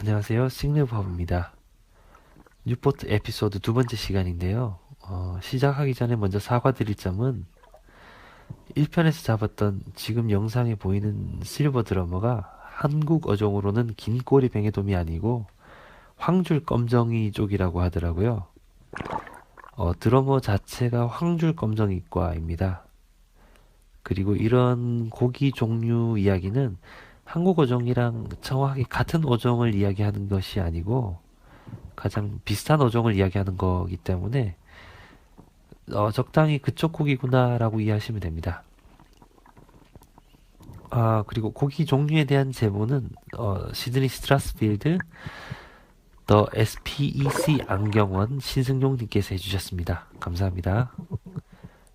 안녕하세요. 싱르버입니다. 뉴포트 에피소드 두 번째 시간인데요. 어, 시작하기 전에 먼저 사과드릴 점은 1편에서 잡았던 지금 영상에 보이는 실버 드러머가 한국 어종으로는 긴 꼬리 뱅에돔이 아니고 황줄 검정이 쪽이라고 하더라고요. 어, 드러머 자체가 황줄 검정이과입니다. 그리고 이런 고기 종류 이야기는 한국 어종이랑 정확하게 같은 어종을 이야기하는 것이 아니고 가장 비슷한 어종을 이야기하는 거기 때문에 어, 적당히 그쪽 고기구나라고 이해하시면 됩니다. 아, 그리고 고기 종류에 대한 제보는 어, 시드니 스트라스필드 더 SPEC 안경원 신승용님께서 해주셨습니다. 감사합니다.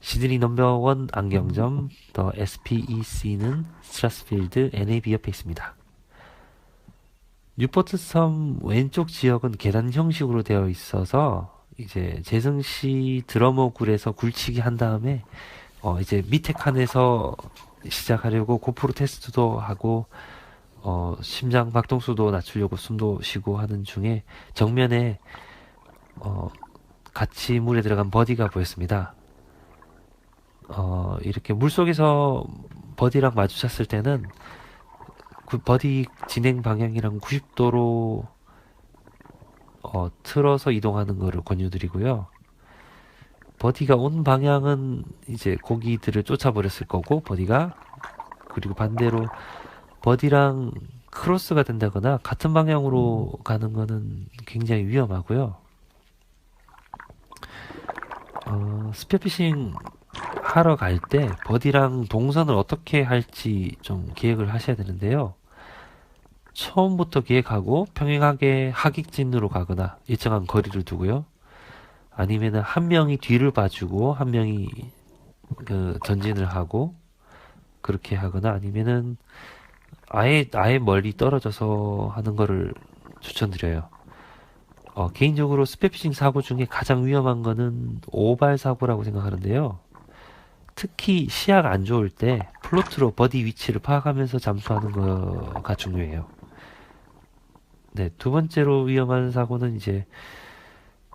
시드니 넘버원 안경점 더 SPEC는 스트라스필드 NAB 옆에 있습니다. 뉴포트 섬 왼쪽 지역은 계단 형식으로 되어 있어서 이제 재성시 드러머 굴에서 굴치기 한 다음에 어 이제 밑에 칸에서 시작하려고 고프로 테스트도 하고 어 심장 박동수도 낮추려고 숨도 쉬고 하는 중에 정면에 어 같이 물에 들어간 버디가 보였습니다. 어 이렇게 물 속에서 버디랑 마주쳤을 때는 그 버디 진행 방향이랑 90도로 어, 틀어서 이동하는 거를 권유드리고요. 버디가 온 방향은 이제 고기들을 쫓아버렸을 거고 버디가 그리고 반대로 버디랑 크로스가 된다거나 같은 방향으로 가는 거는 굉장히 위험하고요. 어, 스피어피싱 하러 갈 때 버디랑 동선을 어떻게 할지 좀 계획을 하셔야 되는데요. 처음부터 계획하고 평행하게 하객진으로 가거나 일정한 거리를 두고요. 아니면은 한 명이 뒤를 봐주고 한 명이 그 전진을 하고 그렇게 하거나 아니면은 아예 아예 멀리 떨어져서 하는 거를 추천드려요. 어, 개인적으로 스페피싱 사고 중에 가장 위험한 거는 오발 사고라고 생각하는데요. 특히 시야가 안 좋을 때 플로트로 버디 위치를 파악하면서 잠수하는 거가 중요해요. 네, 두 번째로 위험한 사고는 이제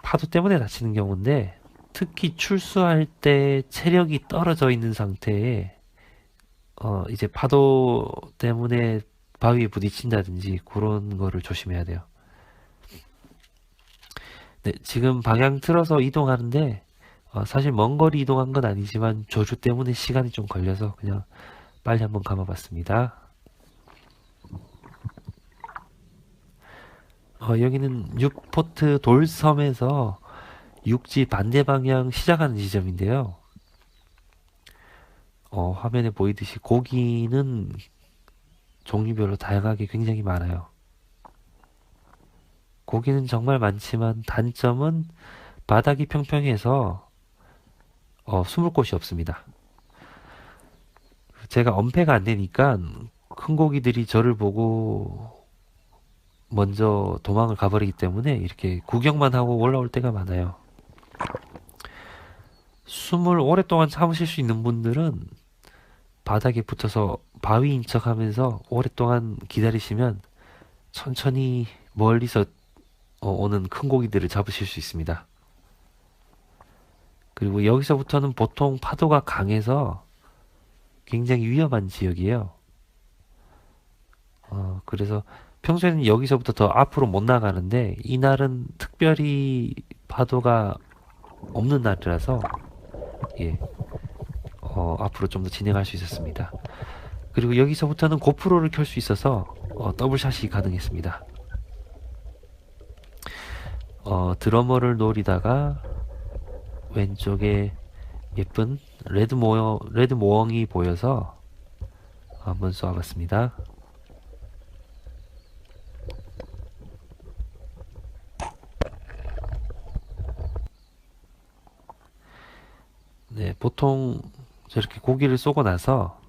파도 때문에 다치는 경우인데 특히 출수할 때 체력이 떨어져 있는 상태에 어 이제 파도 때문에 바위에 부딪힌다든지 그런 거를 조심해야 돼요. 네, 지금 방향 틀어서 이동하는데 어, 사실 먼 거리 이동한 건 아니지만 조주 때문에 시간이 좀 걸려서 그냥 빨리 한번 감아봤습니다. 어, 여기는 뉴포트 돌섬에서 육지 반대 방향 시작하는 지점인데요. 어, 화면에 보이듯이 고기는 종류별로 다양하게 굉장히 많아요. 고기는 정말 많지만 단점은 바닥이 평평해서 어, 숨을 곳이 없습니다. 제가 엄폐가 안 되니까 큰 고기들이 저를 보고 먼저 도망을 가버리기 때문에 이렇게 구경만 하고 올라올 때가 많아요. 숨을 오랫동안 참으실 수 있는 분들은 바닥에 붙어서 바위인 척 하면서 오랫동안 기다리시면 천천히 멀리서 어, 오는 큰 고기들을 잡으실 수 있습니다. 그리고 여기서부터는 보통 파도가 강해서 굉장히 위험한 지역이에요. 어, 그래서 평소에는 여기서부터 더 앞으로 못 나가는데 이날은 특별히 파도가 없는 날이라서 예, 어, 앞으로 좀 더 진행할 수 있었습니다. 그리고 여기서부터는 고프로를 켤 수 있어서 어, 더블샷이 가능했습니다. 어, 드러머를 노리다가 왼쪽에 예쁜 레드 모어, 레드 모엉이 보여서 한번 쏘아봤습니다. 네, 보통 저렇게 고기를 쏘고 나서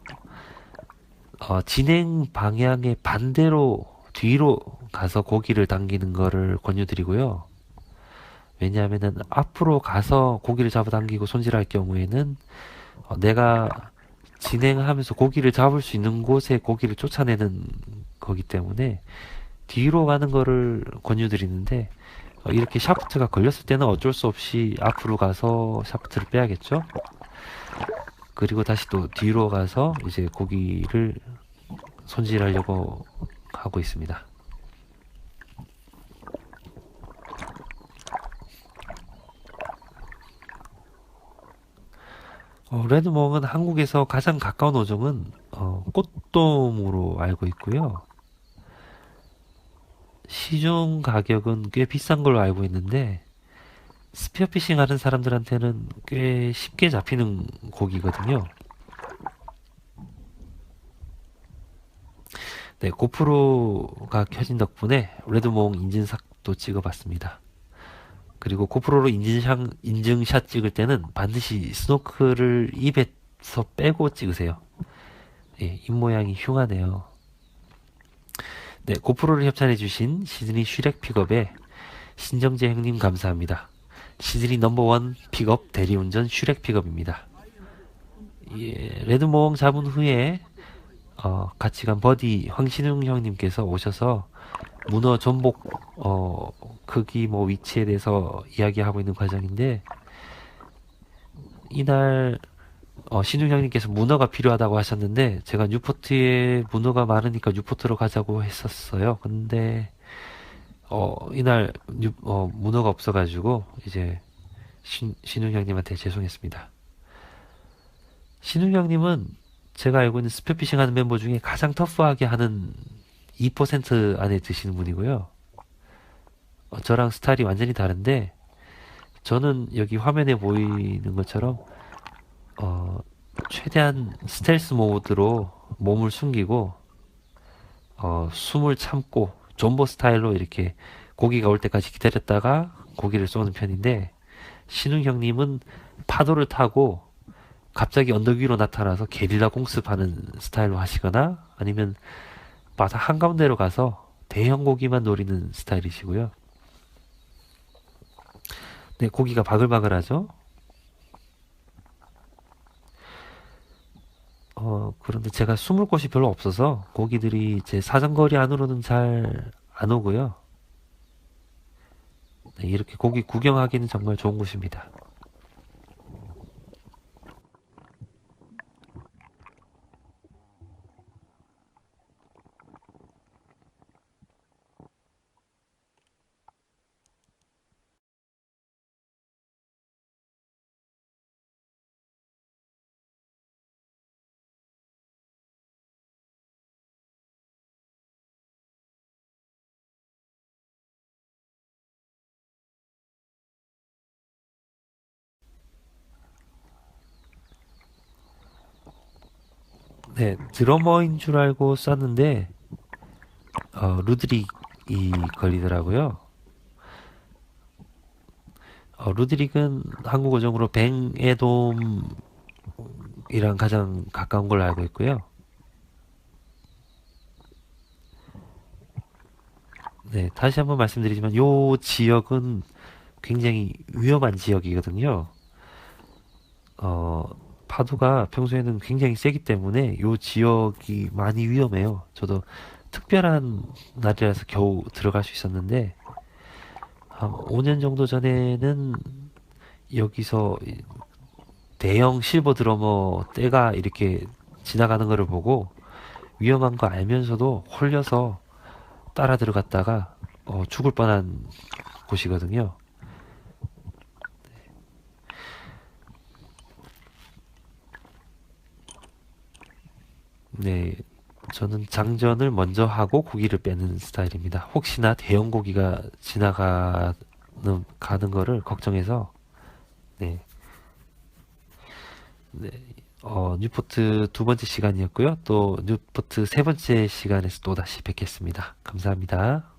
어, 진행 방향의 반대로 뒤로 가서 고기를 당기는 거를 권유드리고요. 왜냐하면은 앞으로 가서 고기를 잡아당기고 손질할 경우에는 어, 내가 진행하면서 고기를 잡을 수 있는 곳에 고기를 쫓아내는 거기 때문에 뒤로 가는 거를 권유드리는데 어, 이렇게 샤프트가 걸렸을 때는 어쩔 수 없이 앞으로 가서 샤프트를 빼야겠죠. 그리고 다시 또 뒤로 가서 이제 고기를 손질하려고 하고 있습니다. 어, 레드몽은 한국에서 가장 가까운 어종은 어, 꽃돔으로 알고 있고요. 시중 가격은 꽤 비싼 걸로 알고 있는데 스피어피싱 하는 사람들한테는 꽤 쉽게 잡히는 고기거든요. 네, 고프로가 켜진 덕분에 레드몽 인증샷도 찍어봤습니다. 그리고 고프로로 인증샷, 인증샷 찍을 때는 반드시 스노클을 입에서 빼고 찍으세요. 예, 입모양이 흉하네요. 네, 고프로를 협찬해주신 시드니 슈렉 픽업에 신정재 형님 감사합니다. 시드니 넘버원 픽업 대리운전 슈렉 픽업입니다. 예, 레드몽 잡은 후에 어, 같이 간 버디 황신웅 형님께서 오셔서 문어 전복 어, 크기 뭐 위치에 대해서 이야기하고 있는 과정인데 이날 어, 신웅 형님께서 문어가 필요하다고 하셨는데 제가 뉴포트에 문어가 많으니까 뉴포트로 가자고 했었어요. 근데 어, 이날 뉴, 어, 문어가 없어가지고 이제 신, 신웅 형님한테 죄송했습니다. 신웅 형님은 제가 알고 있는 스페피싱 하는 멤버 중에 가장 터프하게 하는 2% 안에 드시는 분이고요. 어, 저랑 스타일이 완전히 다른데 저는 여기 화면에 보이는 것처럼 어, 최대한 스텔스 모드로 몸을 숨기고 어, 숨을 참고 존버 스타일로 이렇게 고기가 올 때까지 기다렸다가 고기를 쏘는 편인데 신웅 형님은 파도를 타고 갑자기 언덕 위로 나타나서 게릴라 공습하는 스타일로 하시거나 아니면 바다 한가운데로 가서 대형 고기만 노리는 스타일이시고요. 네, 고기가 바글바글하죠? 어, 그런데 제가 숨을 곳이 별로 없어서 고기들이 제 사정거리 안으로는 잘 안 오고요. 네, 이렇게 고기 구경하기는 정말 좋은 곳입니다. 네, 드러머인 줄 알고 쐈는데 어, 루드릭이 걸리더라고요. 어, 루드릭은 한국 어종으로 뱅에돔이랑 가장 가까운 걸로 알고 있고요. 네, 다시 한번 말씀드리지만 요 지역은 굉장히 위험한 지역이거든요. 어, 파도가 평소에는 굉장히 세기 때문에 요 지역이 많이 위험해요. 저도 특별한 날이라서 겨우 들어갈 수 있었는데 한 5년 정도 전에는 여기서 이 대형 실버 드러머 떼가 이렇게 지나가는 거를 보고 위험한 거 알면서도 홀려서 따라 들어갔다가 어, 죽을 뻔한 곳이거든요. 네, 저는 장전을 먼저 하고 고기를 빼는 스타일입니다. 혹시나 대형 고기가 지나가는 가는 거를 걱정해서 네, 네, 어, 뉴포트 두 번째 시간이었고요. 또 뉴포트 세 번째 시간에서 또 다시 뵙겠습니다. 감사합니다.